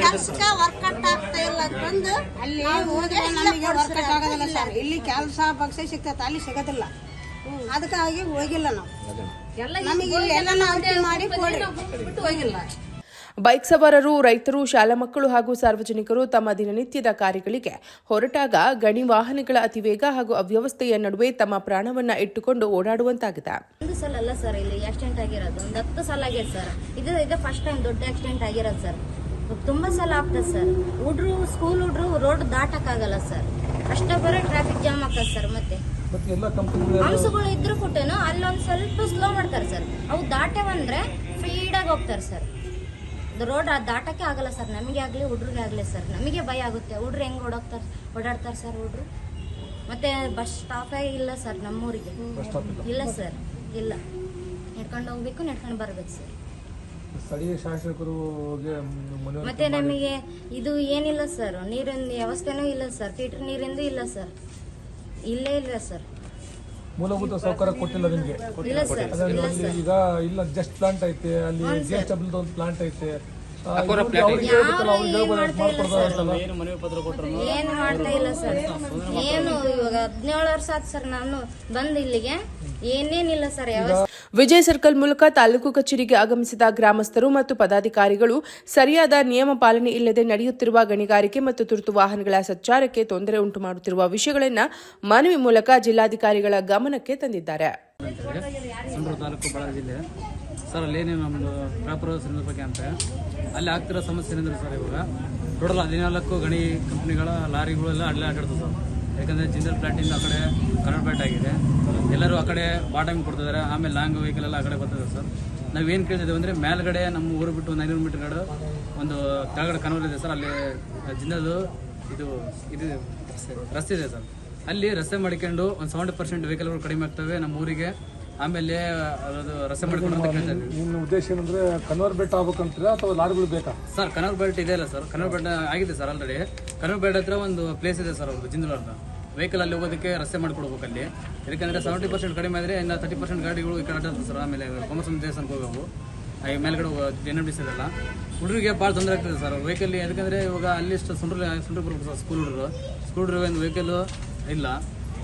ಕೆಲಸಕ್ಕೆ ವರ್ಕೌಟ್ ಆಗ್ತಾ ಇಲ್ಲ ಅಂತಂದು ಅಲ್ಲಿ ಹೋದ್ರೆ ನಮಗೆ ವರ್ಕೌಟ್ ಆಗೋದಿಲ್ಲ ಸರ್. ಇಲ್ಲಿ ಕೆಲಸ ಪಕ್ಷ ಸಿಗ್ತೈತೆ ಅಲ್ಲಿ ಸಿಗೋದಿಲ್ಲ. ಅದಕ್ಕಾಗಿ ಹೋಗಿಲ್ಲ ನಾವು. ನಮಗೆ ಇಲ್ಲಿ ಎಲ್ಲ ಮಾಡಿ ಕೊಡಿ. ಬೈಕ್ ಸವಾರರು ರೈತರು ಶಾಲಾ ಮಕ್ಕಳು ಹಾಗೂ ಸಾರ್ವಜನಿಕರು ತಮ್ಮ ದಿನನಿತ್ಯದ ಕಾರ್ಯಗಳಿಗೆ ಹೊರಟಾಗ ಗಣಿ ವಾಹನಗಳ ಅತಿವೇಗ ಹಾಗೂ ಅವ್ಯವಸ್ಥೆಯ ನಡುವೆ ತಮ್ಮ ಪ್ರಾಣವನ್ನ ಇಟ್ಟುಕೊಂಡು ಓಡಾಡುವಂತಾಗಿದೆ. ಒಂದು ಸಲ ಅಲ್ಲ ಸರ್ ಇಲ್ಲಿ ಆಕ್ಸಿಡೆಂಟ್ ಆಗಿರೋದು. ಒಂದು ಹತ್ತು ಸಲ ಆಗ್ಯದ ಸರ್ ಇದು ಇದು ಫಸ್ಟ್ ಟೈಮ್ ದೊಡ್ಡ ಆಕ್ಸಿಡೆಂಟ್ ಆಗಿರೋದು ಸರ್ ತುಂಬಾ ಸಲ ಆಗ್ತದೆ ಸರ್ ಹುಡ್ರು ಸ್ಕೂಲ್ ಹುಡ್ರು ರೋಡ್ ದಾಟಕ್ಕಾಗಲ್ಲ ಸರ್ ಅಷ್ಟೇ ಬರೋ ಟ್ರಾಫಿಕ್ ಜಾಮ್ ಆಗ್ತದೆ ಸರ್ ಮತ್ತೆ. ಮತ್ತೆ ಎಲ್ಲ ಕಂಪನಿಗಳು ಅಂಶಗಳು ಇದ್ರು ಕೂಟನು ಅಲ್ಲೊಂದ್ ಸ್ವಲ್ಪ ಸ್ಲೋ ಮಾಡ್ತಾರೆ ಸರ್ ಅವು ದಾಟವಂದ್ರೆ ಸ್ಪೀಡಾಗಿ ಹೋಗ್ತಾರೆ ಸರ್ ರೋಡ್ ದಾಟಕ್ಕೆ ಆಗಲ್ಲ ಸರ್. ನಮಗೆ ಆಗಲಿ ಹುಡ್ರಿಗೆ ಆಗಲಿ ಸರ್. ನಮಗೆ ಭಯ ಆಗುತ್ತೆ. ಹುಡ್ರು ಹೆಂಗೆ ಓಡೋಗ್ತಾರೆ ಓಡಾಡ್ತಾರೆ ಸರ್ ಹುಡ್ರು? ಮತ್ತೆ ಬಸ್ ಸ್ಟಾಪೇ ಇಲ್ಲ ಸರ್ ನಮ್ಮೂರಿಗೆ. ಇಲ್ಲ. ಸರ್. ಇಲ್ಲ. ನಡ್ಕೊಂಡು ಹೋಗ್ಬೇಕು ನಡ್ಕೊಂಡು ಬರ್ಬೇಕು ಸರ್. ಸ್ಥಳೀಯ ಶಾಸಕರು ಮತ್ತೆ ನಮಗೆ ಇದು ಏನಿಲ್ಲ ಸರ್. ನೀರಿನ ವ್ಯವಸ್ಥೆನೂ ಇಲ್ಲ ಸರ್. ಫಿಲ್ಟರ್ ನೀರಿಂದು ಇಲ್ಲ ಸರ್. ಇಲ್ಲೇ ಇಲ್ಲ ಸರ್. ಮೂಲಭೂತ ಸೌಕರ್ಯ ಕೊಟ್ಟಿಲ್ಲ ನಿಮಗೆ. ಈಗ ಇಲ್ಲ ಜಸ್ಟ್ ಪ್ಲಾಂಟ್ ಐತೆ ಅಲ್ಲಿ ಜಿ ಎಸ್ ಡಬ್ಲ್ಯೂ ಒಂದು ಪ್ಲಾಂಟ್ ಐತೆ. ಏನು ಮಾಡ್ತಾ ಇಲ್ಲ ಸರ್. ಏನು ಇವಾಗ ಹದಿನೇಳು ವರ್ಷ ಆಯ್ತು ಸರ್ ನಾನು ಬಂದು ಇಲ್ಲಿಗೆ. ಏನೇನಿಲ್ಲ ಸರ್ ಯಾವ ವಿಜಯ್ ಸರ್ಕಲ್ ಮೂಲಕ ತಾಲೂಕು ಕಚೇರಿಗೆ ಆಗಮಿಸಿದ ಗ್ರಾಮಸ್ಥರು ಮತ್ತು ಪದಾಧಿಕಾರಿಗಳು ಸರಿಯಾದ ನಿಯಮ ಪಾಲನೆ ಇಲ್ಲದೆ ನಡೆಯುತ್ತಿರುವ ಗಣಿಗಾರಿಕೆ ಮತ್ತು ತುರ್ತು ವಾಹನಗಳ ಸಂಚಾರಕ್ಕೆ ತೊಂದರೆ ಉಂಟು ಮಾಡುತ್ತಿರುವ ವಿಷಯಗಳನ್ನು ಮನವಿ ಮೂಲಕ ಜಿಲ್ಲಾಧಿಕಾರಿಗಳ ಗಮನಕ್ಕೆ ತಂದಿದ್ದಾರೆ. ಸಂಡೂರು ತಾಲೂಕು ಬಳ್ಳಾರಿ ಜಿಲ್ಲೆ. ಸರ್ ಅಲ್ಲೇನೇ ನಮ್ಮದು ಪ್ರಾಪರ್ ಬಗ್ಗೆ ಅಂತ. ಅಲ್ಲಿ ಆಗ್ತಿರೋ ಸಮಸ್ಯೆ ಏನಂದ್ರೆ ಸರ್ ಇವಾಗ? ಟೋಟಲ್ ಹದಿನಾಲ್ಕು ಗಣಿ ಕಂಪ್ನಿಗಳ ಲಾರಿಗಳೆಲ್ಲ ಅಲ್ಲೇ ಆಟಾಡ್ತದೆ ಸರ್. ಯಾಕಂದರೆ ಜಿಂದಲ್ ಪ್ಲಾಟಿಂದ ಆ ಕಡೆ ಕನ್ವರ್ಟ್ ಆಗಿದೆ. ಎಲ್ಲರೂ ಆ ಕಡೆ ಬಾಟಮ್ ಕೊಡ್ತಿದ್ದಾರೆ. ಆಮೇಲೆ ಲಾಂಗ್ ವೆಹಿಕಲ್ ಎಲ್ಲ ಆ ಕಡೆ ಬರ್ತದೆ ಸರ್. ನಾವೇನು ಕೇಳ್ತಿದ್ದೇವೆ ಅಂದರೆ ಮೇಲ್ಗಡೆ ನಮ್ಮ ಊರು ಬಿಟ್ಟು ಒಂದು ಐನೂರು ಮೀಟರ್ಗಳು ಒಂದು ಕೆಳಗಡೆ ಕನ್ವರ್ ಇದೆ ಸರ್. ಅಲ್ಲಿ ಜಿಂದಲ್ದು ಇದು ಇದು ರಸ್ತೆ ಇದೆ ಸರ್. ಅಲ್ಲಿ ರಸ್ತೆ ಮಾಡಿಕೊಂಡು ಒಂದು ಸೆವೆಂಟಿ ಪರ್ಸೆಂಟ್ ವೆಹಿಕಲ್ಗಳು ಕಡಿಮೆ ಆಗ್ತವೆ ನಮ್ಮ ಊರಿಗೆ. ಆಮೇಲೆ ಅದು ರಸ್ತೆ ಮಾಡಿಕೊಂಡು ಅಂತ ಕೇಳ್ತಾ ನಿಮ್ಮ ಉದ್ದೇಶ ಏನಂದ್ರೆ ಕನ್ವರ್ ಬೆಟ್ ಆಗ್ಬೇಕಂತೀರಾ ಅಥವಾ ಲಾರಿಗಳು ಬೇಕಾ? ಸರ್ ಕನರ್ ಬೆಲ್ಟ್ ಇದೆ ಅಲ್ಲ ಸರ್. ಕನರ್ ಬೆಲ್ಟ್ ಆಗಿದೆ ಸರ್ ಆಲ್ರೆಡಿ ಕನರ್ ಬೆಲ್ಟ್ ಹತ್ರ ಒಂದು ಪ್ಲೇಸ್ ಇದೆ ಸರ್ ಒಂದು ಜಿಂದಲ್ ಅಂತ. ವೆಹಿಕಲ್ ಅಲ್ಲಿ ಹೋಗೋದಕ್ಕೆ ರಸ್ತೆ ಮಾಡ್ಕೊಡ್ಬೇಕು ಅಲ್ಲಿ. ಯಾಕಂದ್ರೆ ಸೆವೆಂಟಿ ಪರ್ಸೆಂಟ್ ಕಡಿಮೆ ಆದರೆ ಇನ್ನು ತರ್ಟಿ ಪರ್ಸೆಂಟ್ ಗಾಡಿಗಳು ಈ ಕಡೆ ಅಡ್ಡಾಡ್ತದೆ ಸರ್. ಆಮೇಲೆ ಕೊಮಸಮ್ ದೇವಸ್ಥಾನಕ್ಕೆ ಹೋಗಬಹುದು ಮೇಲ್ಗಡೆ ಎನ್ ಎಂ ಡಿ ಎಲ್ಲ ಹುಡುಗರಿಗೆ ಭಾಳ ತೊಂದರೆ ಆಗ್ತದೆ ಸರ್. ವೆಹಿಕಲ್ ಯಾಕಂದರೆ ಇವಾಗ ಅಲ್ಲಿ ಸುಂಡ್ರ ಸುಂಡ್ರ ಬರ್ಬೇಕು ಸರ್ ಸ್ಕೂಲ್ ಹುಡುಗರು ಸ್ಕೂಲ್ ಹುಡುಗರು ಒಂದು ವೆಹಿಕಲ್ ಇಲ್ಲ.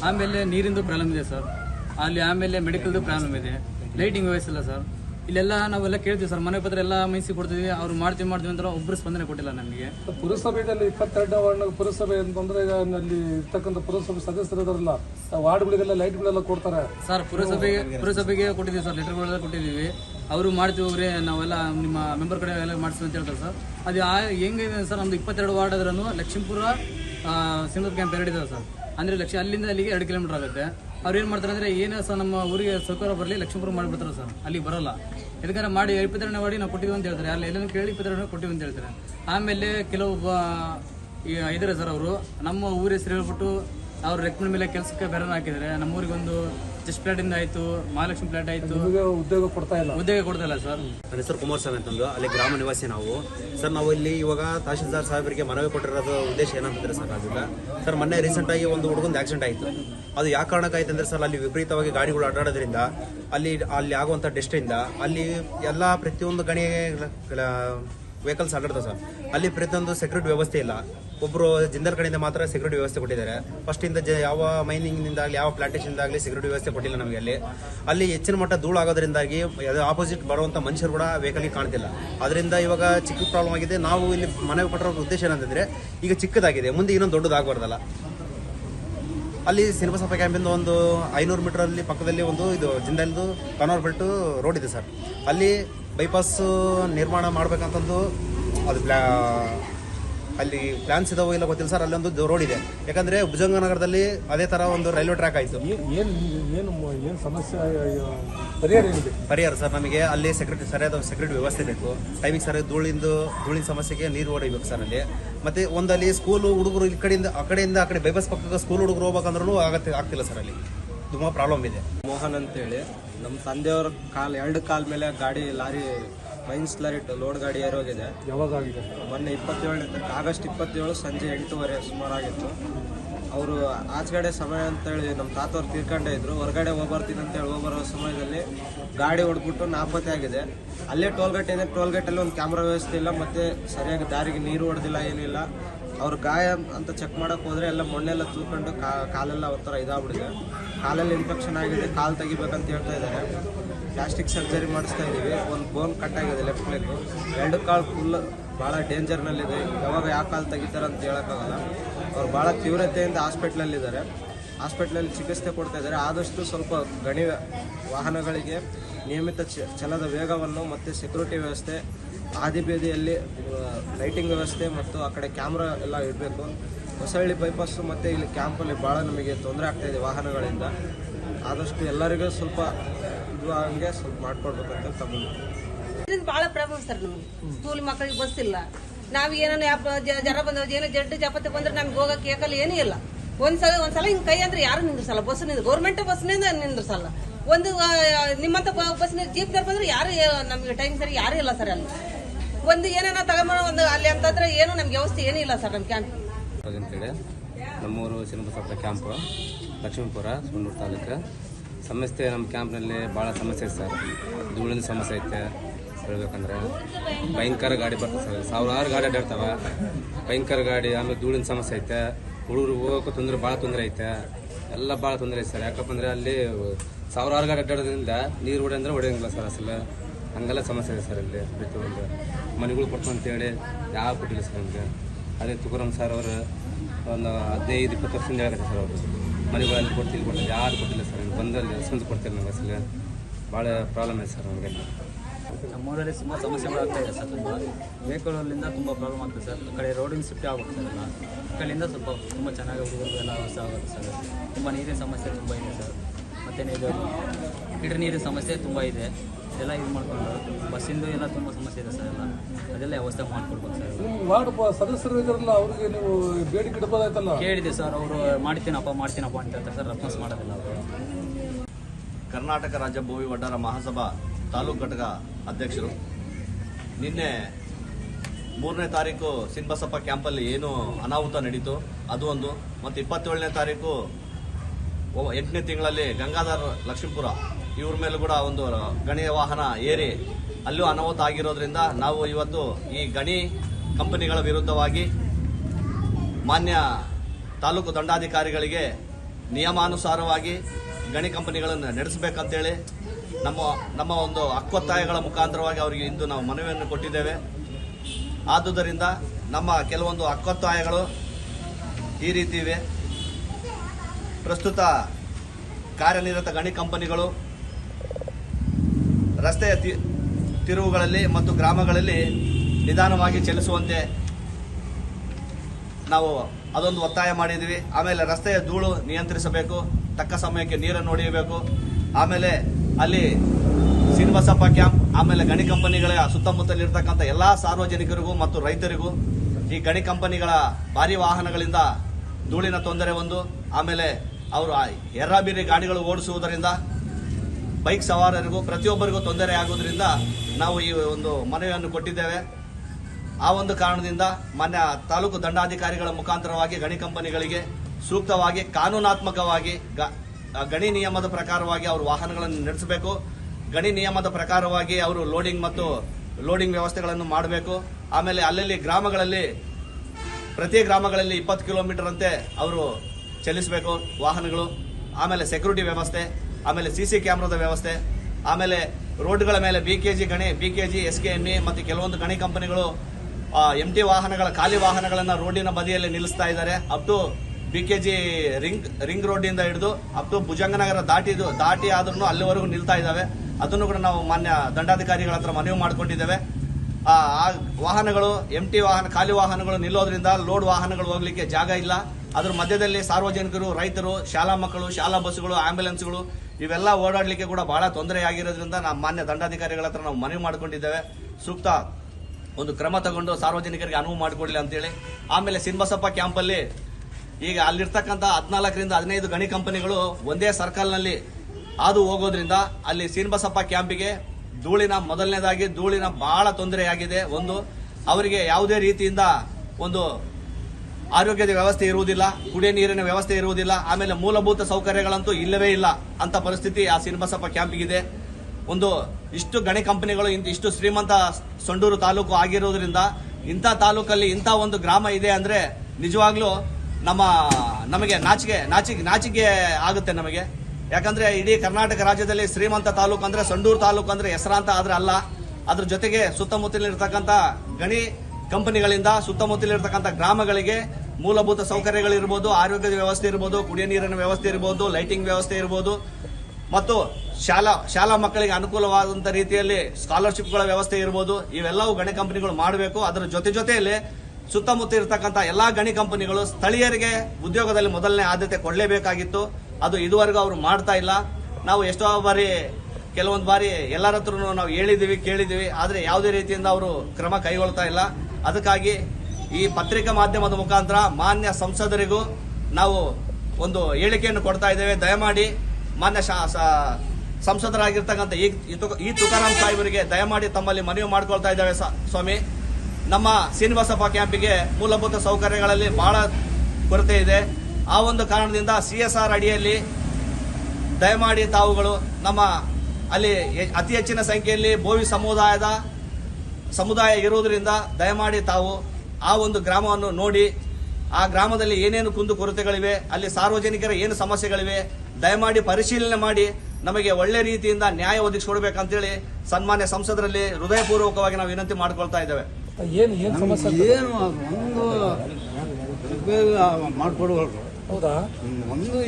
ಆಮೇಲೆ ನೀರಿಂದು ಪ್ರಾಬ್ಲಮ್ ಇದೆ ಸರ್ ಅಲ್ಲಿ ಆಮೇಲೆ ಮೆಡಿಕಲ್ದು ಪ್ರಾಬ್ಲಮ್ ಇದೆ. ಲೈಟಿಂಗ್ ವ್ಯವಸ್ಥೆ ಇಲ್ಲ ಸರ್ ಇಲ್ಲೆಲ್ಲ ನಾವೆಲ್ಲ ಕೇಳ್ತೀವಿ ಸರ್ ಮನೆ ಪತ್ರ ಎಲ್ಲ ಮೈಸಿ ಕೊಡ್ತೀವಿ. ಅವ್ರು ಮಾಡ್ತೀವಿ ಮಾಡ್ತೀವಿ ಅಂತ ಒಬ್ಬರು ಸ್ಪಂದನೆ ಕೊಟ್ಟಿಲ್ಲ ನಮಗೆ. ಪುರಸಭೆಯಲ್ಲಿ ಇಪ್ಪತ್ತೆರಡನೇ ವಾರ್ಡ್ ಪುರಸಭೆ ಅಂತಂದ್ರೆ ಈಗ ಅಲ್ಲಿ ಇರ್ತಕ್ಕಂಥ ಪುರಸಭೆ ಸದಸ್ಯರು ಇದಾರಲ್ಲ ಆ ವಾರ್ಡ್ಗಳಿಗೆಲ್ಲ ಲೈಟ್ಗಳೆಲ್ಲ ಕೊಡ್ತಾರೆ. ಸರ್ ಪುರಸಭೆಗೆ ಪುರಸಭೆಗೆ ಕೊಟ್ಟಿದ್ದೀವಿ ಸರ್ ಲೆಟರ್ಗಳೆಲ್ಲ ಕೊಟ್ಟಿದ್ದೀವಿ. ಅವರು ಮಾಡ್ತೀವಿ ಹೋಗ್ರಿ ನಾವೆಲ್ಲ ನಿಮ್ಮ ಮೆಂಬರ್ ಕಡೆ ಎಲ್ಲ ಮಾಡಿಸ್ತೀವಿ ಅಂತ ಹೇಳ್ತಾರೆ ಸರ್ ಅದು ಆ ಹೆಂಗಿದೆ ಸರ್ ನಮ್ದು ಇಪ್ಪತ್ತೆರಡು ವಾರ್ಡ್ ಆದ್ರೂ ಲಕ್ಷ್ಮೀಪುರ ಸಿಂಧೂರ್ ಕ್ಯಾಂಪ್ ಎರಡಿದೆ ಸರ್ ಅಂದರೆ ಲಕ್ಷ ಅಲ್ಲಿಂದ ಅಲ್ಲಿಗೆ ಎರಡು ಕಿಲೋಮೀಟರ್ ಆಗುತ್ತೆ. ಅವ್ರು ಏನು ಮಾಡ್ತಾರೆ ಅಂದರೆ ಏನೇ ಸರ್ ನಮ್ಮ ಊರಿಗೆ ಸೌಕರ್ಯ ಬರಲಿ ಲಕ್ಷ್ಮೀಪುರ ಮಾಡಿಬಿಡ್ತಾರೆ ಸರ್. ಅಲ್ಲಿಗೆ ಬರೋಲ್ಲ. ಯಾಕಂದ್ರೆ ಮಾಡಿ ಇಪ್ಪತ್ತೆರಡನೇ ಮಾಡಿ ನಾವು ಕೊಟ್ಟಿವಿ ಅಂತ ಹೇಳ್ತಾರೆ. ಅಲ್ಲಿ ಎಲ್ಲನೂ ಕೇಳಿ ಇಪ್ಪತ್ತೆರಡನೇ ಕೊಟ್ಟಿವಿ ಅಂತ ಹೇಳ್ತಾರೆ. ಆಮೇಲೆ ಕೆಲವೊಬ್ಬ ಇದಾರೆ ಸರ್ ಅವರು. ನಮ್ಮ ಊರ ಹೆಸರು ಹೇಳ್ಬಿಟ್ಟು ಅವ್ರು ರೆಕ್ಮೆಂಡ್ ಮೇಲೆ ಕೆಲಸಕ್ಕೆ ಬೇರೆ ಹಾಕಿದ್ದಾರೆ. ನಮ್ಮ ಊರಿಗೆ ಪ್ಲೇಟ್ ಇಂದ ಆಯ್ತು ಮಹಾಲಕ್ಷ್ಮಿ ಪ್ಲೇಟ್ ಆಯ್ತು. ನಿಮಗೆ ಉದ್ಯೋಗ ಕೊಡ್ತಾ ಇಲ್ಲ. ಉದ್ಯೋಗ ಕೊಡ್ತಾ ಇಲ್ಲ ಸರ್. ನನ್ನ ಹೆಸರು ಕುಮಾರ್ ಸ್ವಾಮಿ ಅಂತಂದು ಅಲ್ಲಿ ಗ್ರಾಮ ನಿವಾಸಿ ನಾವು. ಸರ್ ನಾವು ಇಲ್ಲಿ ಇವಾಗ ತಹಶೀಲ್ದಾರ್ ಸಾಹೇಬರಿಗೆ ಮನವಿ ಕೊಟ್ಟಿರೋದು ಉದ್ದೇಶ ಏನಂತಂದ್ರೆ ಸರ್ ಅದೀಗ ಸರ್ ಮೊನ್ನೆ ರೀಸೆಂಟ್ ಆಗಿ ಒಂದು ಹುಡುಗಂದು ಆಕ್ಸಿಡೆಂಟ್ ಆಯಿತು. ಅದು ಯಾವ ಕಾರಣಕ್ಕೆ ಆಯ್ತು ಅಂದ್ರೆ ಸರ್ ಅಲ್ಲಿ ವಿಪರೀತವಾಗಿ ಗಾಡಿಗಳು ಅಡ್ಡಾಡೋದ್ರಿಂದ ಅಲ್ಲಿ ಅಲ್ಲಿ ಆಗುವಂಥ ಇಂದ ಅಲ್ಲಿ ಎಲ್ಲ ಪ್ರತಿಯೊಂದು ಗಣಿ ವೆಹಿಕಲ್ಸ್ ಅಡ್ಡಾಡ್ತವೆ ಸರ್. ಅಲ್ಲಿ ಪ್ರತಿಯೊಂದು ಸೆಕ್ಯೂರಿಟಿ ವ್ಯವಸ್ಥೆ ಇಲ್ಲ. ಒಬ್ಬರು ಜಿಂದಲ್ ಕಡೆಯಿಂದ ಮಾತ್ರ ಸೆಕ್ಯೂರಿಟಿ ವ್ಯವಸ್ಥೆ ಕೊಟ್ಟಿದ್ದಾರೆ. ಫಸ್ಟ್ ಇಂದ ಜ- ಯಾವ ಮೈನಿಂಗ್ನಿಂದಾಗಲಿ ಯಾವ ಪ್ಲಾಂಟೇಷನ್ದಾಗಲಿ ಸೆಕ್ಯೂರಿಟಿ ವ್ಯವಸ್ಥೆ ಕೊಟ್ಟಿಲ್ಲ ನಮಗೆ ಅಲ್ಲಿ. ಅಲ್ಲಿ ಹೆಚ್ಚಿನ ಮಟ್ಟ ಧೂಳು ಆಗೋದ್ರಿಂದಾಗಿ ಆಪೋಸಿಟ್ ಬರುವಂಥ ಮನುಷ್ಯರು ಕೂಡ ವೆಹಿಕಲ್ಗೆ ಕಾಣ್ತಿಲ್ಲ. ಅದರಿಂದ ಇವಾಗ ಚಿಕ್ಕ ಪ್ರಾಬ್ಲಮ್ ಆಗಿದೆ. ನಾವು ಇಲ್ಲಿ ಮನವಿ ಕೊಟ್ಟಿರೋ ಉದ್ದೇಶ ಏನಂತಂದರೆ, ಈಗ ಚಿಕ್ಕದಾಗಿದೆ. ಮುಂದೆ ಇನ್ನೊಂದು ದೊಡ್ಡದಾಗಬಾರ್ದಲ್ಲ. ಅಲ್ಲಿ ಸಿನಿಮಾ ಕ್ಯಾಂಪಿಂದ ಒಂದು ಐನೂರು ಮೀಟರಲ್ಲಿ ಪಕ್ಕದಲ್ಲಿ ಒಂದು ಇದು ಜಿಂದಲ್ದು ಕನೋರ್ ಬೆಲ್ಟು ರೋಡ್ ಇದೆ ಸರ್. ಅಲ್ಲಿ ಬೈಪಾಸ್ ನಿರ್ಮಾಣ ಮಾಡ್ಬೇಕಂತಂದು ಅದು ಅಲ್ಲಿ ಪ್ಲಾನ್ಸ್ ಇದಾವೋ ಇಲ್ಲ ಗೊತ್ತಿಲ್ಲ ಸರ್ ಅಲ್ಲೊಂದು ರೋಡ್ ಇದೆ. ಯಾಕಂದ್ರೆ ಭುಜಂಗನಗರದಲ್ಲಿ ಅದೇ ತರ ಒಂದು ರೈಲ್ವೆ ಟ್ರ್ಯಾಕ್ ಆಯಿತು. ಏನು ಏನು ಏನು ಸಮಸ್ಯೆ ಪರಿಹಾರ ಏನಿದೆ? ಪರಿಹಾರ ಸರ್ ನಮಗೆ ಅಲ್ಲಿ ಸೆಕ್ಯೂರಿಟಿ ಸರಿಯಾದ ಸೆಕ್ಯೂರಿಟಿ ವ್ಯವಸ್ಥೆ ಬೇಕು. ಟೈಮಿಗೆ ಸರ್ ಧೂಳಿಂದು ಧೂಳಿನ ಸಮಸ್ಯೆಗೆ ನೀರು ಹೊಡಿಬೇಕು ಸರ್ ಅಲ್ಲಿ. ಮತ್ತೆ ಒಂದಲ್ಲಿ ಸ್ಕೂಲು ಹುಡುಗರು ಈ ಕಡೆಯಿಂದ ಆ ಕಡೆಯಿಂದ ಆ ಕಡೆ ಬೈಬಸ್ ಪಕ್ಕಕ್ಕೆ ಸ್ಕೂಲ್ ಹುಡುಗರು ಹೋಗ್ಬೇಕಂದ್ರೂ ಆಗತ್ತೆ ಆಗ್ತಿಲ್ಲ ಸರ್ ಅಲ್ಲಿ. ತುಂಬ ಪ್ರಾಬ್ಲಮ್ ಇದೆ. ಮೋಹನ್ ಅಂತೇಳಿ. ನಮ್ಮ ತಂದೆಯವ್ರ ಕಾಲ್ ಎರಡು ಕಾಲ್ ಮೇಲೆ ಗಾಡಿ ಲಾರಿ ಮೈನ್ಸ್ ಸ್ಲರಿಟ್ ಲೋಡ್ ಗಾಡಿ ಏರೋಗಿದೆ. ಯಾವಾಗ ಆಗಿದೆ ಮೊನ್ನೆ ಇಪ್ಪತ್ತೇಳನೇ ತಾರೀಕು ಆಗಸ್ಟ್ ಇಪ್ಪತ್ತೇಳು ಸಂಜೆ ಎಂಟೂವರೆ ಸುಮಾರಾಗಿತ್ತು. ಅವರು ಆಚೆಗಡೆ ಸಮಯ ಅಂತೇಳಿ ನಮ್ಮ ತಾತವ್ರು ತೀರ್ಕೊಂಡೇ ಇದ್ರು. ಹೊರಗಡೆ ಹೋಗ್ಬರ್ತೀನಿ ಅಂತೇಳಿ ಹೋಗ್ಬರೋ ಸಮಯದಲ್ಲಿ ಗಾಡಿ ಹೊಡ್ಬಿಟ್ಟು ನಾಪತ್ತೆ ಆಗಿದೆ. ಅಲ್ಲೇ ಟೋಲ್ ಗೇಟ್ ಇದೆ ಟೋಲ್ ಗೇಟಲ್ಲಿ ಒಂದು ಕ್ಯಾಮ್ರಾ ವ್ಯವಸ್ಥೆ ಇಲ್ಲ ಮತ್ತೆ ಸರಿಯಾಗಿ ದಾರಿಗೆ ನೀರು ಹೊಡೆದಿಲ್ಲ ಏನಿಲ್ಲ. ಅವ್ರ ಗಾಯ ಅಂತ ಚೆಕ್ ಮಾಡಕ್ ಹೋದರೆ ಎಲ್ಲ ಮೊನ್ನೆಲ್ಲ ತೂಕೊಂಡು ಕಾ- ಕಾಲೆಲ್ಲ ಒಂಥರ ಇದಾಗ್ಬಿಟ್ಟಿದೆ. ಕಾಲಲ್ಲಿ ಇನ್ಫೆಕ್ಷನ್ ಆಗಿದೆ ಕಾಲು ತೆಗಿಬೇಕಂತ ಹೇಳ್ತಾ ಇದ್ದಾರೆ. ಪ್ಲಾಸ್ಟಿಕ್ ಸರ್ಜರಿ ಮಾಡಿಸ್ತಾ ಇದ್ದೀವಿ ಒಂದು ಬೋನ್ ಕಟ್ ಆಗಿದೆ ಲೆಫ್ಟ್ ಲೆಗ್ ಎರಡು ಕಾಲು ಫುಲ್ ಭಾಳ ಡೇಂಜರ್ನಲ್ಲಿದೆ ಯಾವಾಗ ಯಾವ ಕಾಲು ತೆಗಿತಾರೆ ಅಂತ ಹೇಳೋಕ್ಕಾಗಲ್ಲ. ಅವ್ರು ಭಾಳ ತೀವ್ರತೆಯಿಂದ ಹಾಸ್ಪಿಟ್ಲಲ್ಲಿದ್ದಾರೆ. ಹಾಸ್ಪಿಟ್ಲಲ್ಲಿ ಚಿಕಿತ್ಸೆ ಕೊಡ್ತಾ ಇದ್ದಾರೆ. ಆದಷ್ಟು ಸ್ವಲ್ಪ ಗಣಿ ವಾಹನಗಳಿಗೆ ನಿಯಮಿತ ಚಲದ ವೇಗವನ್ನು ಮತ್ತು ಸೆಕ್ಯೂರಿಟಿ ವ್ಯವಸ್ಥೆ ಆದಿಬೇದಿಯಲ್ಲಿ ಬೀದಿಯಲ್ಲಿ ಲೈಟಿಂಗ್ ವ್ಯವಸ್ಥೆ ಮತ್ತು ಆ ಕಡೆ ಕ್ಯಾಮ್ರಾ ಎಲ್ಲ ಇಡಬೇಕು. ಹೊಸಹಳ್ಳಿ ಬೈಪಾಸು ಮತ್ತು ಇಲ್ಲಿ ಕ್ಯಾಂಪಲ್ಲಿ ಭಾಳ ನಮಗೆ ತೊಂದರೆ ಆಗ್ತಾ ಇದೆ ವಾಹನಗಳಿಂದ. ಆದಷ್ಟು ಎಲ್ಲರಿಗೂ ಸ್ವಲ್ಪ ಇದು ಹಂಗೆ ಸ್ವಲ್ಪ ಮಾಡ್ಕೊಡ್ಬೇಕಂತ ತಗೊಂಡು ಇದರಿಂದ ಭಾಳ ಪ್ರಾಬ್ಲಮ್ ಸರ್ ನಮ್ಗೆ. ಸ್ಕೂಲ್ ಮಕ್ಕಳಿಗೆ ಬಸ್ ಇಲ್ಲ. ನಾವು ಏನೋ ಜರ ಬಂದವ್ ಏನೋ ಜಡ್ಡು ಜಪತ್ತೆ ಬಂದ್ರೆ ನಮ್ಗೆ ಹೋಗಕ್ಕೆ ಏಕಲ್ಲ ಏನೂ ಇಲ್ಲ. ಒಂದ್ಸಲ ಒಂದ್ಸಲ ಹಿಂಗ್ ಕೈ ಅಂದ್ರೆ ಯಾರು ನಿಂದ್ರಸಲ್ಲ. ಬಸ್ನಿಂದ ಗೌರ್ಮೆಂಟ್ ಬಸ್ನಿಂದ ನಿಂದ್ರಸಲ್ಲ. ಒಂದು ನಿಮ್ಮಂತ ಬಸ್ನ ಜೀಪ್ ಬಂದ್ರೆ ಯಾರು ನಮಗೆ ಟೈಮ್ ಸರಿ ಯಾರು ಇಲ್ಲ ಸರ್ ಅಲ್ಲಿ. ಒಂದು ಏನೇನ ತಗೊಂಬರೋ ಒಂದು ಅಲ್ಲಿ ಅಂತಂದ್ರೆ ಏನು ನಮ್ಗೆ ವ್ಯವಸ್ಥೆ ಏನೂ ಇಲ್ಲ ಸರ್ ನಮ್ಮ ಕ್ಯಾಂಪ್ ಅಂತೇಳಿ ನಮ್ಮೂರು ಸಿನಿಮಾ ಕ್ಯಾಂಪ್ ಲಕ್ಷ್ಮೀಪುರ ಸುಂದೂರು ತಾಲೂಕು. ಸಮಸ್ಯೆ ನಮ್ಮ ಕ್ಯಾಂಪ್ನಲ್ಲಿ ಭಾಳ ಸಮಸ್ಯೆ ಐತೆ ಸರ್. ಧೂಳಿನ ಸಮಸ್ಯೆ ಐತೆ. ಹೇಳ್ಬೇಕಂದ್ರೆ ಭಯಂಕರ ಗಾಡಿ ಬರ್ತದೆ ಸರ್. ಸಾವಿರಾರು ಗಾಡಿ ಅಡ್ಡಾಡ್ತಾವೆ. ಭಯಂಕರ ಗಾಡಿ, ಆಮೇಲೆ ಧೂಳಿನ ಸಮಸ್ಯೆ ಐತೆ. ಹುಡುಗರು ಹೋಗೋಕೆ ತೊಂದರೆ, ಭಾಳ ತೊಂದರೆ ಐತೆ. ಎಲ್ಲ ಭಾಳ ತೊಂದರೆ ಐತೆ ಸರ್. ಯಾಕಪ್ಪ ಅಂದರೆ ಅಲ್ಲಿ ಸಾವಿರಾರು ಗಾಡಿ ಅಡ್ಡಾಡೋದ್ರಿಂದ ನೀರು ಹೊಡೆ ಅಂದ್ರೆ ಹೊಡೆಯಂಗಿಲ್ಲ ಸರ್ ಅಸಲು. ಹಂಗೆಲ್ಲ ಸಮಸ್ಯೆ ಇದೆ ಸರ್ ಇಲ್ಲಿ ಪ್ರತಿಯೊಂದು ಮನೆಗಳು ಕೊಟ್ಟು ಅಂತೇಳಿ ಯಾವ ಕೊಟ್ಟಿಲ್ಲ ಸರ್ ನಮಗೆ. ಅದೇ ತುಕರಾಮ್ ಸರ್ ಅವರು ಒಂದು ಹದಿನೈದು, ಇಪ್ಪತ್ತು ವರ್ಷದಿಂದ ಹೇಳ್ತಾರೆ ಸರ್ ಅವರು. ಮನೆಗಳಲ್ಲಿ ಕೊಡ್ತಿಲ್ಲ ಕೊಟ್ಟಿಲ್ಲ ಯಾರು ಕೊಟ್ಟಿಲ್ಲ ಸರ್ ಬಂದಲ್ಲಿ ರೆಸ್ಪಾನ್ಸ್ ಕೊಡ್ತಿಲ್ಲ ನಮಗೆ ಅಸಲು ಭಾಳ ಪ್ರಾಬ್ಲಮ್ ಇದೆ ಸರ್ ನಮಗೆ. ನಮ್ಮೂರಲ್ಲಿ ತುಂಬ ಸಮಸ್ಯೆಗಳು ಆಗ್ತಾ ಇದೆ ಸರ್ ತುಂಬ. ವೆಹಿಕಲ್ಲಿಂದ ತುಂಬ ಪ್ರಾಬ್ಲಮ್ ಆಗ್ತದೆ ಸರ್. ಕಡೆ ರೋಡಿಂಗ್ ಶಿಫ್ಟ್ ಆಗುತ್ತೆ ಸರ್ ಈ ಕಡೆಯಿಂದ ಸ್ವಲ್ಪ ತುಂಬ ಚೆನ್ನಾಗಿ ಹುಡುಗರು ಎಲ್ಲ ಹೊಸ ಆಗುತ್ತೆ ಸರ್. ತುಂಬ ನೀರಿನ ಸಮಸ್ಯೆ ತುಂಬ ಇದೆ ಸರ್. ಮತ್ತು ಇದು? ಫಿಲ್ಟರ್ ನೀರಿನ ಸಮಸ್ಯೆ ತುಂಬ ಇದೆ. ಇದೆಲ್ಲ ಇದು ಮಾಡ್ಕೊಂಡು ಬಸ್ಸಿಂದು ಎಲ್ಲ ತುಂಬ ಸಮಸ್ಯೆ ಇದೆ ಸರ್ ಎಲ್ಲ. ಅದೆಲ್ಲ ವ್ಯವಸ್ಥೆ ಮಾಡ್ಕೊಡ್ಬೇಕು ಸರ್. ವಾರ್ಡ್ ಸದಸ್ಯರು ಇದ್ರಲ್ಲ ಅವ್ರಿಗೆ ನೀವು ಬೇಡಿಕೆ ಇಡ್ಬೋದಾಯ್ತಲ್ಲ ಕೇಳಿದೆ ಸರ್ ಅವರು ಮಾಡ್ತೀನಪ್ಪ ಮಾಡ್ತೀನಪ್ಪ ಅಂತ ಹೇಳ್ತಾರೆ ಸರ್ ರೆಸ್ಪಾನ್ಸ್ ಮಾಡೋದಿಲ್ಲ ಅವರು. ಕರ್ನಾಟಕ ರಾಜ್ಯ ಭೂಮಿ ವಡ್ಡಾರ ಮಹಾಸಭಾ ತಾಲೂಕು ಘಟಕ ಅಧ್ಯಕ್ಷರು ನಿನ್ನೆ ಮೂರನೇ ತಾರೀಕು ಸಿನ್ಬಸಪ್ಪ ಕ್ಯಾಂಪಲ್ಲಿ ಏನು ಅನಾಹುತ ನಡೀತು ಅದು ಒಂದು ಮತ್ತು ಇಪ್ಪತ್ತೇಳನೇ ತಾರೀಕು ಎಂಟನೇ ತಿಂಗಳಲ್ಲಿ ಗಂಗಾಧರ್ ಲಕ್ಷ್ಮೀಪುರ ಇವ್ರ ಮೇಲೂ ಕೂಡ ಒಂದು ಗಣಿಯ ವಾಹನ ಏರಿ ಅಲ್ಲೂ ಅನಾಹುತ ಆಗಿರೋದ್ರಿಂದ ನಾವು ಇವತ್ತು ಈ ಗಣಿ ಕಂಪನಿಗಳ ವಿರುದ್ಧವಾಗಿ ಮಾನ್ಯ ತಾಲೂಕು ದಂಡಾಧಿಕಾರಿಗಳಿಗೆ ನಿಯಮಾನುಸಾರವಾಗಿ ಗಣಿ ಕಂಪನಿಗಳನ್ನು ನಡೆಸಬೇಕಂತೇಳಿ ನಮ್ಮ ನಮ್ಮ ಒಂದು ಹಕ್ಕೊತ್ತಾಯಗಳ ಮುಖಾಂತರವಾಗಿ ಅವರಿಗೆ ಇಂದು ನಾವು ಮನವಿಯನ್ನು ಕೊಟ್ಟಿದ್ದೇವೆ. ಆದುದರಿಂದ ನಮ್ಮ ಕೆಲವೊಂದು ಹಕ್ಕೊತ್ತಾಯಗಳು ಈ ರೀತಿ ಇವೆ. ಪ್ರಸ್ತುತ ಕಾರ್ಯನಿರತ ಗಣಿ ಕಂಪನಿಗಳು ರಸ್ತೆಯ ತಿರುವುಗಳಲ್ಲಿ ಮತ್ತು ಗ್ರಾಮಗಳಲ್ಲಿ ನಿಧಾನವಾಗಿ ಚಲಿಸುವಂತೆ ನಾವು ಅದೊಂದು ಒತ್ತಾಯ ಮಾಡಿದ್ವಿ ಆಮೇಲೆ ರಸ್ತೆಯ ಧೂಳು ನಿಯಂತ್ರಿಸಬೇಕು. ತಕ್ಕ ಸಮಯಕ್ಕೆ ನೀರನ್ನು ಹೊಡೆಯಬೇಕು. ಆಮೇಲೆ ಅಲ್ಲಿ ಶ್ರೀನಿವಾಸಪ್ಪ ಕ್ಯಾಂಪ್, ಆಮೇಲೆ ಗಣಿ ಕಂಪನಿಗಳ ಸುತ್ತಮುತ್ತಲಿರ್ತಕ್ಕಂಥ ಎಲ್ಲ ಸಾರ್ವಜನಿಕರಿಗೂ ಮತ್ತು ರೈತರಿಗೂ ಈ ಗಣಿ ಕಂಪನಿಗಳ ಭಾರಿ ವಾಹನಗಳಿಂದ ಧೂಳಿನ ತೊಂದರೆ ಒಂದು. ಆಮೇಲೆ ಅವರು ಎರ್ರಾಬಿರಿ ಗಾಡಿಗಳು ಓಡಿಸುವುದರಿಂದ ಬೈಕ್ ಸವಾರರಿಗೂ ಪ್ರತಿಯೊಬ್ಬರಿಗೂ ತೊಂದರೆ ಆಗೋದ್ರಿಂದ ನಾವು ಈ ಒಂದು ಮನವಿಯನ್ನು ಕೊಟ್ಟಿದ್ದೇವೆ. ಆ ಒಂದು ಕಾರಣದಿಂದ ಮಾನ್ಯ ತಾಲೂಕು ದಂಡಾಧಿಕಾರಿಗಳ ಮುಖಾಂತರವಾಗಿ ಗಣಿ ಕಂಪನಿಗಳಿಗೆ ಸೂಕ್ತವಾಗಿ ಕಾನೂನಾತ್ಮಕವಾಗಿ ಗಣಿ ನಿಯಮದ ಪ್ರಕಾರವಾಗಿ ಅವರು ವಾಹನಗಳನ್ನು ನಡೆಸಬೇಕು. ಗಣಿ ನಿಯಮದ ಪ್ರಕಾರವಾಗಿ ಅವರು ಲೋಡಿಂಗ್ ಮತ್ತು ಲೋಡಿಂಗ್ ವ್ಯವಸ್ಥೆಗಳನ್ನು ಮಾಡಬೇಕು. ಆಮೇಲೆ ಅಲ್ಲಲ್ಲಿ ಗ್ರಾಮಗಳಲ್ಲಿ, ಪ್ರತಿ ಗ್ರಾಮಗಳಲ್ಲಿ ಇಪ್ಪತ್ತು ಕಿಲೋಮೀಟರ್ ಅಂತೆ ಅವರು ಚಲಿಸಬೇಕು ವಾಹನಗಳು. ಆಮೇಲೆ ಸೆಕ್ಯೂರಿಟಿ ವ್ಯವಸ್ಥೆ ಆಮೇಲೆ ಸಿ ಸಿ ಕ್ಯಾಮ್ರಾದ ವ್ಯವಸ್ಥೆ, ಆಮೇಲೆ ರೋಡ್ಗಳ ಮೇಲೆ ಬಿ ಕೆ ಜಿ ಗಣಿ B K G S K M E ಮತ್ತು ಕೆಲವೊಂದು ಗಣಿ ಕಂಪನಿಗಳು ಎಂ ಟಿ ವಾಹನಗಳ, ಖಾಲಿ ವಾಹನಗಳನ್ನು ರೋಡಿನ ಬದಿಯಲ್ಲಿ ನಿಲ್ಲಿಸ್ತಾ ಇದ್ದಾರೆ. Up to B K G ring ring ರೋಡಿಂದ ಹಿಡಿದು ಅಪ್ ಟು ಭುಜಂಗನಗರ ದಾಟಿದು ದಾಟಿ ಆದ್ರೂ ಅಲ್ಲಿವರೆಗೂ ನಿಲ್ತಾ ಇದ್ದಾವೆ. ಅದನ್ನು ಕೂಡ ನಾವು ಮಾನ್ಯ ದಂಡಾಧಿಕಾರಿಗಳ ಹತ್ರ ಮನವಿ ಮಾಡಿಕೊಂಡಿದ್ದೇವೆ. ಆ ವಾಹನಗಳು ಎಂ ಟಿ ವಾಹನ, ಖಾಲಿ ವಾಹನಗಳು ನಿಲ್ಲೋದ್ರಿಂದ ಲೋಡ್ ವಾಹನಗಳು ಹೋಗ್ಲಿಕ್ಕೆ ಜಾಗ ಇಲ್ಲ. ಅದ್ರ ಮಧ್ಯದಲ್ಲಿ ಸಾರ್ವಜನಿಕರು, ರೈತರು, ಶಾಲಾ ಮಕ್ಕಳು, ಶಾಲಾ ಬಸ್ಸುಗಳು ಆಂಬ್ಯುಲೆನ್ಸ್ಗಳು ಇವೆಲ್ಲ ಓಡಾಡಲಿಕ್ಕೆ ಕೂಡ ಬಹಳ ತೊಂದರೆ ಆಗಿರೋದ್ರಿಂದ ನಾವು ಮಾನ್ಯ ದಂಡಾಧಿಕಾರಿಗಳ ಹತ್ರ ನಾವು ಮನವಿ ಮಾಡಿಕೊಂಡಿದ್ದೇವೆ. ಸೂಕ್ತ ಒಂದು ಕ್ರಮ ತಗೊಂಡು ಸಾರ್ವಜನಿಕರಿಗೆ ಅನುವು ಮಾಡಿಕೊಡ್ಲಿ ಅಂತೇಳಿ. ಆಮೇಲೆ ಸಿನ್ಬಸಪ್ಪ ಕ್ಯಾಂಪಲ್ಲಿ ಈಗ ಅಲ್ಲಿರ್ತಕ್ಕಂಥ ಹದಿನಾಲ್ಕರಿಂದ ಹದಿನೈದು ಗಣಿ ಕಂಪನಿಗಳು ಒಂದೇ ಸರ್ಕಲ್ನಲ್ಲಿ ಹಾದು ಹೋಗೋದ್ರಿಂದ ಅಲ್ಲಿ ಸೀನ್ಬಸಪ್ಪ ಕ್ಯಾಂಪಿಗೆ ಧೂಳಿನ ಮೊದಲನೇದಾಗಿ ಧೂಳಿನ ಬಹಳ ತೊಂದರೆಯಾಗಿದೆ. ಒಂದು, ಅವರಿಗೆ ಯಾವುದೇ ರೀತಿಯಿಂದ ಒಂದು ಆರೋಗ್ಯದ ವ್ಯವಸ್ಥೆ ಇರುವುದಿಲ್ಲ, ಕುಡಿಯ ನೀರಿನ ವ್ಯವಸ್ಥೆ ಇರುವುದಿಲ್ಲ, ಆಮೇಲೆ ಮೂಲಭೂತ ಸೌಕರ್ಯಗಳಂತೂ ಇಲ್ಲವೇ ಇಲ್ಲ ಅಂತ ಪರಿಸ್ಥಿತಿ ಆ ಸಿನ್ಬಸಪ್ಪ ಕ್ಯಾಂಪಿಗಿದೆ. ಒಂದು ಇಷ್ಟು ಗಣಿ ಕಂಪನಿಗಳು ಇಷ್ಟು ಶ್ರೀಮಂತ ಸೊಂಡೂರು ತಾಲೂಕು ಆಗಿರೋದ್ರಿಂದ ಇಂಥ ತಾಲೂಕಲ್ಲಿ ಇಂಥ ಒಂದು ಗ್ರಾಮ ಇದೆ ಅಂದರೆ ನಿಜವಾಗ್ಲೂ ನಮ್ಮ, ನಮಗೆ ನಾಚಿಕೆ ನಾಚಿಕೆ ನಾಚಿಕೆ ಆಗುತ್ತೆ ನಮಗೆ. ಯಾಕಂದರೆ ಇಡೀ ಕರ್ನಾಟಕ ರಾಜ್ಯದಲ್ಲಿ ಶ್ರೀಮಂತ ತಾಲೂಕು ಅಂದರೆ ಸಂಡೂರು ತಾಲೂಕು ಅಂದರೆ ಹೆಸರಾಂತ ಆದರೆ ಅಲ್ಲ. ಅದ್ರ ಜೊತೆಗೆ ಸುತ್ತಮುತ್ತಲಿರ್ತಕ್ಕಂಥ ಗಣಿ ಕಂಪನಿಗಳಿಂದ ಸುತ್ತಮುತ್ತಲಿರ್ತಕ್ಕಂಥ ಗ್ರಾಮಗಳಿಗೆ ಮೂಲಭೂತ ಸೌಕರ್ಯಗಳಿರ್ಬೋದು, ಆರೋಗ್ಯದ ವ್ಯವಸ್ಥೆ ಇರ್ಬೋದು, ಕುಡಿಯ ನೀರಿನ ವ್ಯವಸ್ಥೆ ಇರ್ಬೋದು, ಲೈಟಿಂಗ್ ವ್ಯವಸ್ಥೆ ಇರ್ಬೋದು. ಮತ್ತು ಶಾಲಾ ಶಾಲಾ ಮಕ್ಕಳಿಗೆ ಅನುಕೂಲವಾದಂಥ ರೀತಿಯಲ್ಲಿ ಸ್ಕಾಲರ್ಶಿಪ್ಗಳ ವ್ಯವಸ್ಥೆ ಇರ್ಬೋದು. ಇವೆಲ್ಲವೂ ಗಣಿ ಕಂಪನಿಗಳು ಮಾಡಬೇಕು. ಅದರ ಜೊತೆ ಜೊತೆಯಲ್ಲಿ ಸುತ್ತಮುತ್ತ ಇರತಕ್ಕಂಥ ಎಲ್ಲ ಗಣಿ ಕಂಪನಿಗಳು ಸ್ಥಳೀಯರಿಗೆ ಉದ್ಯೋಗದಲ್ಲಿ ಮೊದಲನೇ ಆದ್ಯತೆ ಕೊಡಲೇಬೇಕಾಗಿತ್ತು. ಅದು ಇದುವರೆಗೂ ಅವರು ಮಾಡ್ತಾ ಇಲ್ಲ. ನಾವು ಎಷ್ಟೋ ಬಾರಿ, ಕೆಲವೊಂದು ಬಾರಿ ಎಲ್ಲರ ಹತ್ರನೂ ನಾವು ಹೇಳಿದ್ದೀವಿ ಕೇಳಿದ್ದೀವಿ ಆದರೆ ಯಾವುದೇ ರೀತಿಯಿಂದ ಅವರು ಕ್ರಮ ಕೈಗೊಳ್ತಾ ಇಲ್ಲ. ಅದಕ್ಕಾಗಿ ಈ ಪತ್ರಿಕಾ ಮಾಧ್ಯಮದ ಮುಖಾಂತರ ಮಾನ್ಯ ಸಂಸದರಿಗೂ ನಾವು ಒಂದು ಹೇಳಿಕೆಯನ್ನು ಕೊಡ್ತಾ ಇದ್ದೇವೆ. ದಯಮಾಡಿ ಮಾನ್ಯ ಸಂಸದರಾಗಿರ್ತಕ್ಕಂಥ ಈ ಈ ತುಕ- ಈ ತುಕಾರಾಮ್ ಸಾಹೇಬರಿಗೆ ದಯಮಾಡಿ ತಮ್ಮಲ್ಲಿ ಮನವಿ ಮಾಡ್ಕೊಳ್ತಾ ಇದ್ದೇವೆ ಸ್ವಾಮಿ. ನಮ್ಮ ಶ್ರೀನಿವಾಸಪ್ಪ ಕ್ಯಾಂಪಿಗೆ ಮೂಲಭೂತ ಸೌಕರ್ಯಗಳಲ್ಲಿ ಬಹಳ ಕೊರತೆ ಇದೆ. ಆ ಒಂದು ಕಾರಣದಿಂದ ಸಿ ಎಸ್ ಆರ್ ಅಡಿಯಲ್ಲಿ ದಯಮಾಡಿ ತಾವುಗಳು ನಮ್ಮ ಅಲ್ಲಿ ಅತಿ ಹೆಚ್ಚಿನ ಸಂಖ್ಯೆಯಲ್ಲಿ ಬೋವಿ ಸಮುದಾಯದ ಸಮುದಾಯ ಇರುವುದರಿಂದ ದಯಮಾಡಿ ತಾವು ಆ ಒಂದು ಗ್ರಾಮವನ್ನು ನೋಡಿ ಆ ಗ್ರಾಮದಲ್ಲಿ ಏನೇನು ಕುಂದು ಕೊರತೆಗಳಿವೆ ಅಲ್ಲಿ ಸಾರ್ವಜನಿಕರ ಏನು ಸಮಸ್ಯೆಗಳಿವೆ ದಯಮಾಡಿ ಪರಿಶೀಲನೆ ಮಾಡಿ ನಮಗೆ ಒಳ್ಳೆ ರೀತಿಯಿಂದ ನ್ಯಾಯ ಒದಗಿಸಿಕೊಡ್ಬೇಕಂತೇಳಿ ಸನ್ಮಾನ್ಯ ಸಂಸದರಲ್ಲಿ ಹೃದಯಪೂರ್ವಕವಾಗಿ ನಾವು ವಿನಂತಿ ಮಾಡ್ಕೊಳ್ತಾ ಇದ್ದೇವೆ. ಏನು ಏನು ಸಮಸ್ಯೆ ಏನು ಒಂದು ಹೌದಾ? ಒಂದು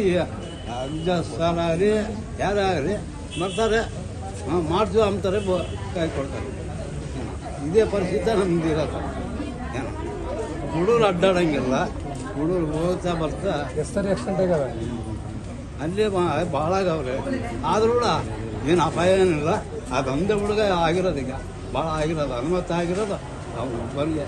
ಅಜ್ಜ ಸರ್ ಆಗಲಿ ಯಾರಾಗಲಿ ಬರ್ತಾರೆ ಮಾಡ್ತೀವಿ ಅಂತಾರೆ ಕೈ ಕೊಡ್ತಾರೆ ಇದೇ ಪರಿಸ್ಥಿತಿ ನಮ್ದು ಇರೋದು. ಏನು? ಹುಡುಗರು ಅಡ್ಡಾಡಂಗಿಲ್ಲ. ಹುಡುಗರು ಹೋಗ್ತಾ ಬರ್ತಾ. ಎಷ್ಟು ಆಕ್ಸಿಡೆಂಟ್ ಆಗ್ಯಾವ? ಅಲ್ಲಿ ಭಾಳ ಆಗವ್ರೆ. ಆದ್ರೂ ಕೂಡ ಏನು ಅಪಾಯ ಏನಿಲ್ಲ. ಅದೊಂದೇ ಹುಡುಗ ಆಗಿರೋದು ಈಗ. ಭಾಳ ಆಗಿರೋದು ಅನುಮತ ಆಗಿರೋದು. ಅವ್ರು ಬರಲಿ